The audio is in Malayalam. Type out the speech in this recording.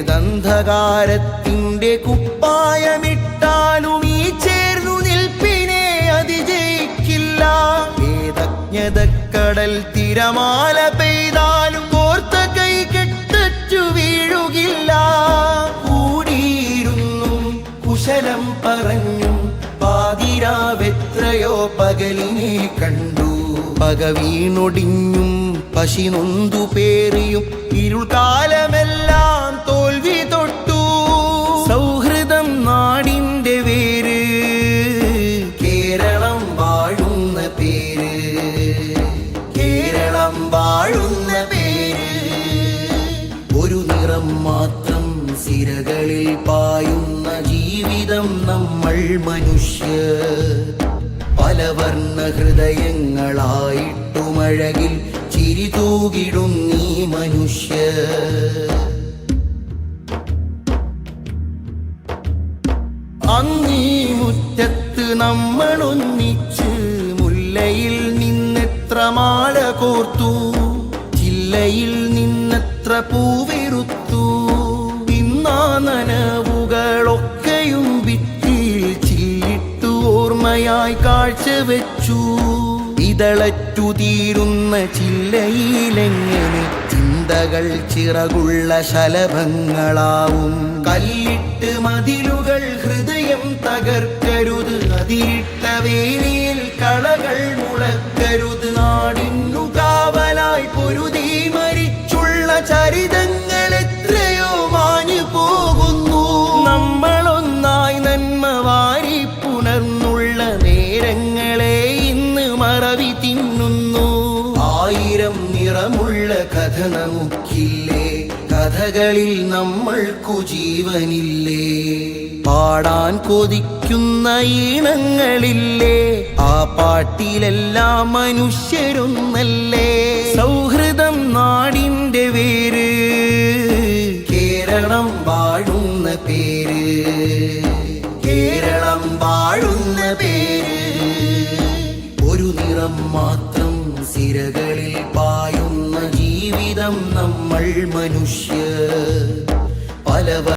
ഏതന്ധകാരത്തിന്റെ കുപ്പായമിട്ടാലും ഈ ചേർന്നു നിൽപ്പിനെ അതിജയിക്കില്ല. ഏതജ്ഞതക്കടൽ തിരമാല പെയ്താലും കോർത്ത കൈ കെട്ടച്ചു വീഴുകില്ല. കൂടിയിരുന്നും കുശലം പറഞ്ഞു പാതിരാവെത്രയോ പകലിനെ കണ്ടു. പക വീണൊടിഞ്ഞും പശി നൊന്തു പേറിയും ഇരുൾക്കാലമെല്ലാം കേരളം വാഴുന്ന പേര്. ഒരു നിറം മാത്രം സിരകളിൽ പായുന്ന ജീവിതം നമ്മൾ മനുഷ്യ. പല വർണ ഹൃദയങ്ങളായിട്ടുമഴകിൽ ചിരി തൂകിടും നീ മനുഷ്യ. അന്നീ മുറ്റത്ത് നമ്മളൊന്നിച്ച് മുല്ലയിൽ നിന്നെത്ര മാല കോർത്തു പൂവിറുത്തു ഇന്നാ നനവുകളൊക്കെയും ഭിത്തിയിൽ ചില്ലിട്ടു ഓർമ്മയായി കാഴ്ചവെച്ചു ഇതളറ്റു തീരുന്ന ചില്ലയിലെങ്ങനെ ചിന്തകൾ ചിറകുള്ള ശലഭങ്ങളാവും. കല്ലിട്ട് മതിലുകൾ ഹൃദയം തകർക്കരുത്. അതിരിട്ട വേലിയിൽ കളകൾ മുളക്കരുത് മറവി തിന്നുന്നു. ആയിരം നിറമുള്ള കഥ നമുക്കില്ലേ കഥകളിൽ നമ്മൾക്കു ജീവനില്ലേ? പാടാൻ കൊതിക്കുന്ന ഈണങ്ങളില്ലേ? ആ പാട്ടിലെല്ലാം മനുഷ്യരൊന്നല്ലേ? സൗഹൃദം നാടിന്റെ വേര്. കേരളം വാഴുന്ന നിറം മാത്രം സിരകളിൽ പായുന്ന ജീവിതം നമ്മൾ മനുഷ്യ. പലവ